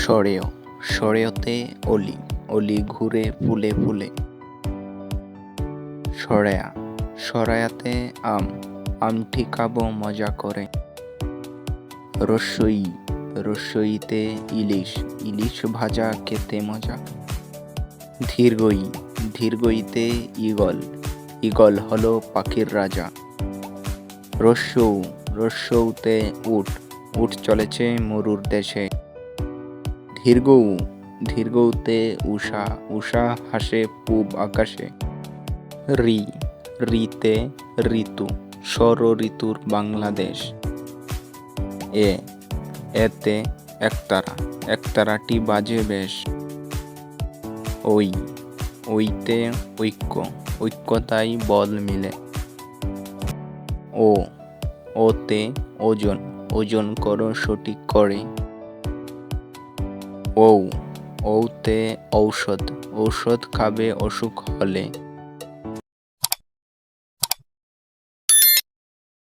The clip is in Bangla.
সরেয় সরেয়তে অলি অলি ঘুরে ফুলে ফুলে। সরেয়া, সরায়াতে আম আমটি খাব মজা করে। রসই, রসইতে ইলিশ ইলিশ ভাজা খেতে মজা। ধীরগই, ধীরগইতে ইগল ইগল হলো পাখির রাজা। রস্যৌ রস্যৌতে উট উট চলেছে মরুর দেশে। ধীরগৌ, ধীরগৌতে উষা উষা হাসে পূব আকাশে। রি, রিতে ঋতু ষড় ঋতুর বাংলাদেশ। এ, এতে একতারা, একতারাটি বাজে বেশ। ওই ওইতে ঐক্য, ঐক্যতাই বল মিলে। ও, ওতে ওজন ওজন করো সঠিক করে। ঔ ঔতে ঔষধ ঔষধ খাবে অসুখ হলে।